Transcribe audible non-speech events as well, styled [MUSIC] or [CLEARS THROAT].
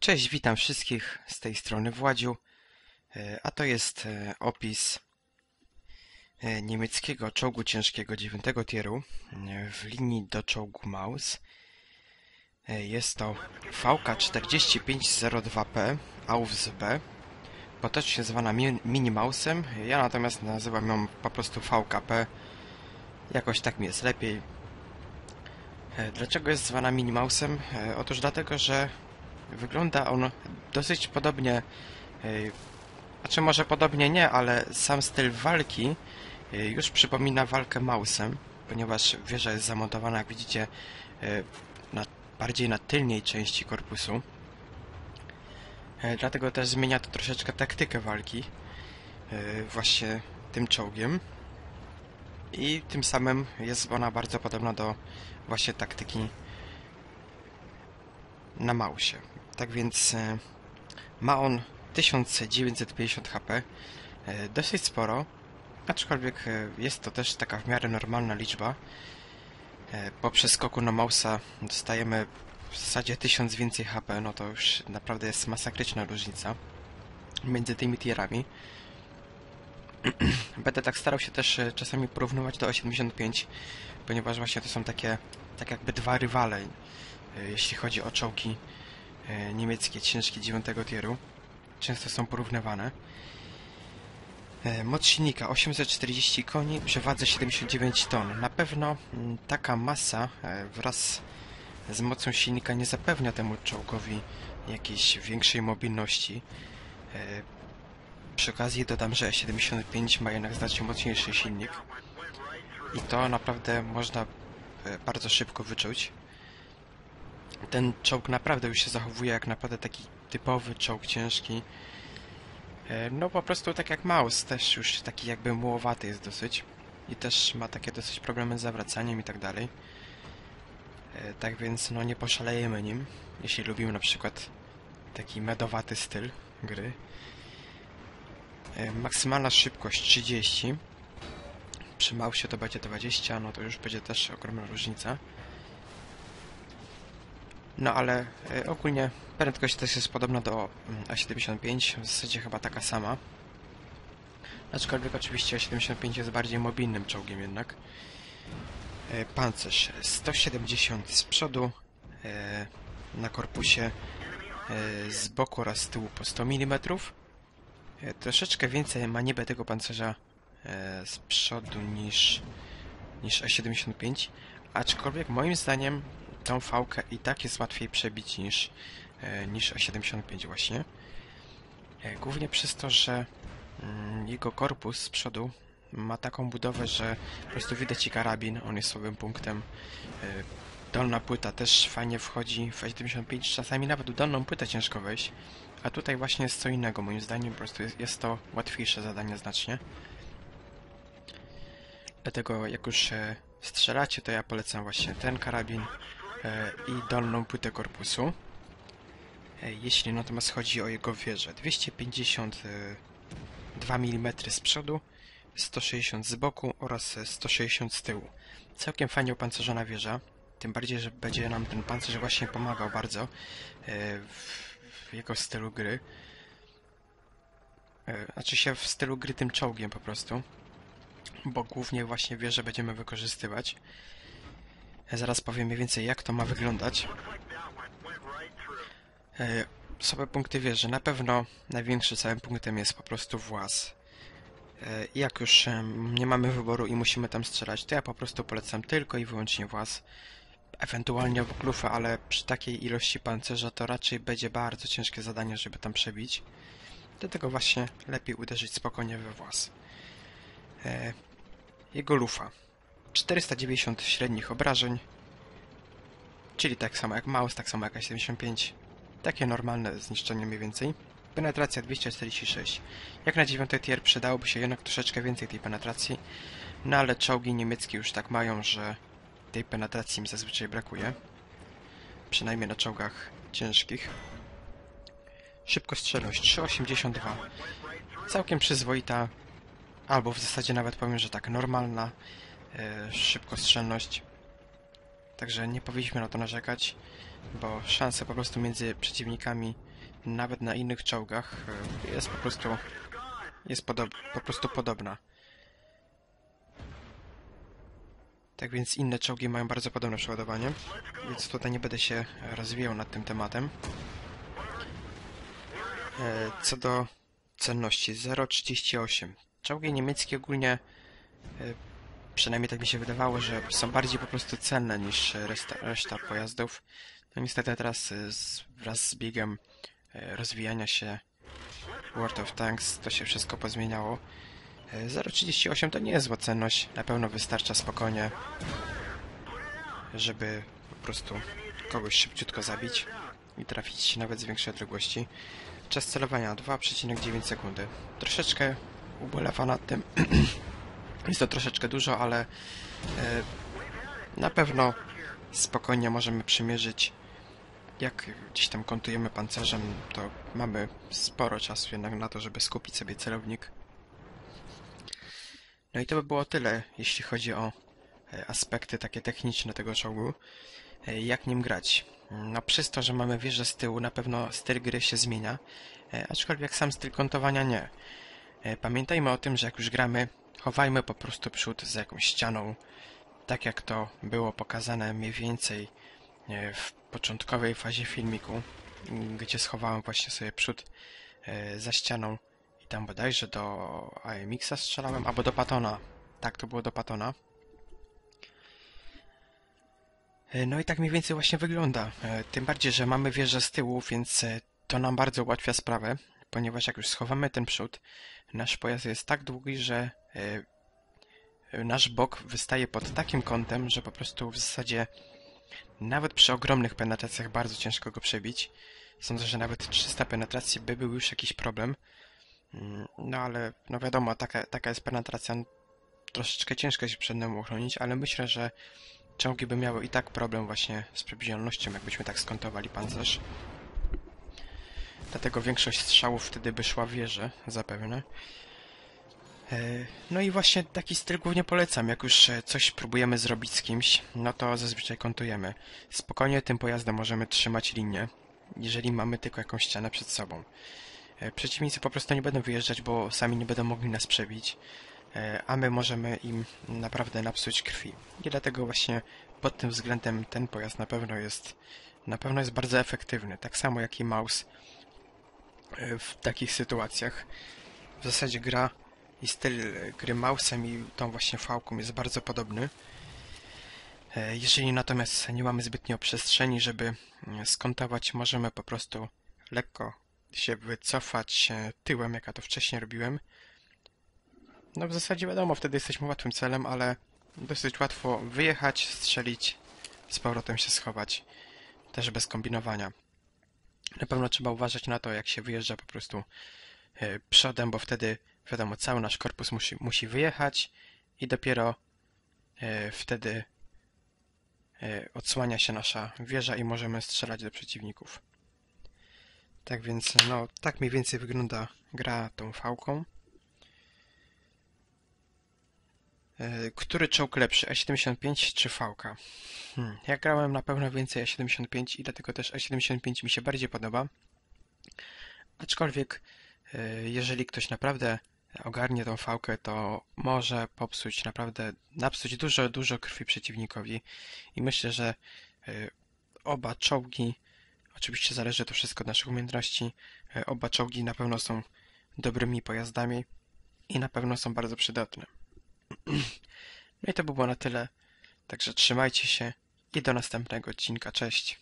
Cześć, witam wszystkich z tej strony Władziu, E, a to jest e, opis e, niemieckiego czołgu ciężkiego 9 tieru w linii do czołgu Maus. Jest to VK4502P AUWZ B, potocznie zwana mi- Mini Mausem. Ja natomiast nazywam ją po prostu VKP, jakoś tak mi jest lepiej. Dlaczego jest zwana Mini Mausem? Otóż dlatego, że Wygląda on dosyć podobnie, yy, znaczy może podobnie nie, ale sam styl walki yy, już przypomina walkę Mausem, ponieważ wieża jest zamontowana, jak widzicie, yy, na, bardziej na tylniej części korpusu. Dlatego też zmienia to troszeczkę taktykę walki właśnie tym czołgiem. I tym samym jest ona bardzo podobna do właśnie taktyki na Mausie. Tak więc e, ma on 1950 HP, e, dosyć sporo, aczkolwiek e, jest to też taka w miarę normalna liczba. Po przeskoku na Mausa dostajemy w zasadzie 1000 więcej HP, no to już naprawdę jest masakryczna różnica między tymi tierami. [CLEARS THROAT] Będę tak starał się też czasami porównywać do 85, ponieważ właśnie to są takie, tak jakby dwa rywale, jeśli chodzi o czołgi niemieckie ciężkie 9 tieru. Często są porównywane. E, Moc silnika 840 koni przy wadze 79 ton. Na pewno mm, taka masa e, wraz z mocą silnika nie zapewnia temu czołgowi jakiejś większej mobilności. E, Przy okazji dodam, że 75 ma jednak znacznie mocniejszy silnik. I to naprawdę można e, bardzo szybko wyczuć ten czołg naprawdę już się zachowuje jak naprawdę taki typowy czołg ciężki. E, No po prostu tak jak Maus, też już taki jakby mułowaty jest dosyć. I też ma takie dosyć problemy z zawracaniem i tak dalej. E, Tak więc no nie poszalejemy nim, jeśli lubimy na przykład taki medowaty styl gry. E, Maksymalna szybkość 30. Przy Mausie to będzie 20, no to już będzie też ogromna różnica. No ale e, ogólnie prędkość też jest podobna do mm, A75, w zasadzie chyba taka sama. Aczkolwiek oczywiście A75 jest bardziej mobilnym czołgiem jednak. E, Pancerz 170 z przodu, e, na korpusie z boku oraz z tyłu po 100 mm. Troszeczkę więcej ma niby tego pancerza z przodu niż, niż A75, aczkolwiek moim zdaniem tą fałkę i tak jest łatwiej przebić niż, e, niż A75 właśnie. E, Głównie przez to, że mm, jego korpus z przodu ma taką budowę, że po prostu widać i karabin, on jest słabym punktem. E, Dolna płyta też fajnie wchodzi w A75, czasami nawet dolną płytę ciężko wejść, a tutaj właśnie jest co innego, moim zdaniem po prostu jest, jest to łatwiejsze zadanie znacznie. Dlatego jak już strzelacie, to ja polecam właśnie ten karabin i dolną płytę korpusu. E, Jeśli natomiast chodzi o jego wieżę, 252 mm z przodu, 160 z boku oraz e, 160 z tyłu. Całkiem fajnie opancerzona wieża, tym bardziej, że będzie nam ten pancerz właśnie pomagał bardzo e, w, jego stylu gry. E, Znaczy się w stylu gry tym czołgiem po prostu, bo głównie właśnie wieżę będziemy wykorzystywać. Zaraz powiem mniej więcej jak to ma wyglądać. E, Słabe punkty wieży. Na pewno największy całym punktem jest po prostu włas. E, Jak już em, nie mamy wyboru i musimy tam strzelać, to ja po prostu polecam tylko i wyłącznie włas. Ewentualnie obok lufy, ale przy takiej ilości pancerza to raczej będzie bardzo ciężkie zadanie, żeby tam przebić. Dlatego właśnie lepiej uderzyć spokojnie we włas. E, Jego lufa. 490 średnich obrażeń, czyli tak samo jak Maus, tak samo jak A75. Takie normalne zniszczenie mniej więcej. Penetracja 246. Jak na 9 tier przydałoby się jednak troszeczkę więcej tej penetracji, no ale czołgi niemieckie już tak mają, że tej penetracji im zazwyczaj brakuje. Przynajmniej na czołgach ciężkich. Szybkostrzelność 3,82. Całkiem przyzwoita, albo w zasadzie nawet powiem, że tak normalna szybkostrzelność. Także nie powinniśmy na to narzekać. bo szanse po prostu między przeciwnikami, nawet na innych czołgach, e, jest po prostu jest po prostu podobna. Tak więc inne czołgi mają bardzo podobne przeładowanie, więc tutaj nie będę się rozwijał nad tym tematem. E, Co do cenności 0,38. Czołgi niemieckie ogólnie, e, przynajmniej tak mi się wydawało, że są bardziej po prostu cenne niż reszta, reszta pojazdów. No niestety teraz e, z, wraz z biegiem e, rozwijania się World of Tanks to się wszystko pozmieniało. E, 0,38 to nie jest zła cenność. Na pewno wystarcza spokojnie, żeby po prostu kogoś szybciutko zabić i trafić nawet z większej odległości. Czas celowania 2,9 sekundy. Troszeczkę ubolewa nad tym. [CLEARS THROAT] Jest to troszeczkę dużo, ale e, na pewno spokojnie możemy przymierzyć. Jak gdzieś tam kontujemy pancerzem, to mamy sporo czasu jednak na to, żeby skupić sobie celownik. No i to by było tyle, jeśli chodzi o e, aspekty takie techniczne tego czołgu. E, Jak nim grać? No przez to, że mamy wieżę z tyłu, na pewno styl gry się zmienia, aczkolwiek sam styl kontowania nie. Pamiętajmy o tym, że jak już gramy, chowajmy po prostu przód za jakąś ścianą, tak jak to było pokazane mniej więcej e, w początkowej fazie filmiku, gdzie schowałem właśnie sobie przód e, za ścianą i tam bodajże do AMX-a strzelałem, albo do Patona. Tak, to było do Patona. E, No i tak mniej więcej właśnie wygląda. Tym bardziej, że mamy wieżę z tyłu, więc to nam bardzo ułatwia sprawę, ponieważ jak już schowamy ten przód, nasz pojazd jest tak długi, że e, e, nasz bok wystaje pod takim kątem, że po prostu w zasadzie nawet przy ogromnych penetracjach bardzo ciężko go przebić. Sądzę, że nawet 300 penetracji by był już jakiś problem. Mm, No ale, no wiadomo, taka, taka jest penetracja. Troszeczkę ciężko się przed nią uchronić, ale myślę, że czołgi by miały i tak problem właśnie z przewidzialnością, jakbyśmy tak skontowali pancerz. Dlatego większość strzałów wtedy by szła w wieżę, zapewne. E, No i właśnie taki styl głównie polecam. Jak już e, coś próbujemy zrobić z kimś, no to zazwyczaj kontujemy. Spokojnie tym pojazdem możemy trzymać linię, jeżeli mamy tylko jakąś ścianę przed sobą. E, Przeciwnicy po prostu nie będą wyjeżdżać, bo sami nie będą mogli nas przebić, a my możemy im naprawdę napsuć krwi. I dlatego właśnie pod tym względem ten pojazd na pewno jest na pewno jest bardzo efektywny, tak samo jak i Maus e, w takich sytuacjach. W zasadzie gra i styl gry Mausem i tą właśnie fałką jest bardzo podobny. E, Jeżeli natomiast nie mamy zbytnio przestrzeni, żeby mm, skontować, możemy po prostu lekko się wycofać e, tyłem, jak ja to wcześniej robiłem. No w zasadzie wiadomo, wtedy jesteśmy łatwym celem, ale dosyć łatwo wyjechać, strzelić, z powrotem się schować. Też bez kombinowania. Na pewno trzeba uważać na to, jak się wyjeżdża po prostu e, przodem, bo wtedy, wiadomo, cały nasz korpus musi, musi wyjechać i dopiero e, wtedy e, odsłania się nasza wieża i możemy strzelać do przeciwników. Tak więc, no, tak mniej więcej wygląda gra tą fałką. Który czołg lepszy, E75 czy Fałka? Hmm. Ja grałem na pewno więcej E75 i dlatego też E75 mi się bardziej podoba. Aczkolwiek, e, jeżeli ktoś naprawdę ogarnie tą fałkę, to może popsuć naprawdę, napsuć dużo, dużo krwi przeciwnikowi. I myślę, że e, oba czołgi, oczywiście zależy to wszystko od naszych umiejętności, e, oba czołgi na pewno są dobrymi pojazdami i na pewno są bardzo przydatne. No i to by było na tyle. Także trzymajcie się i do następnego odcinka. Cześć.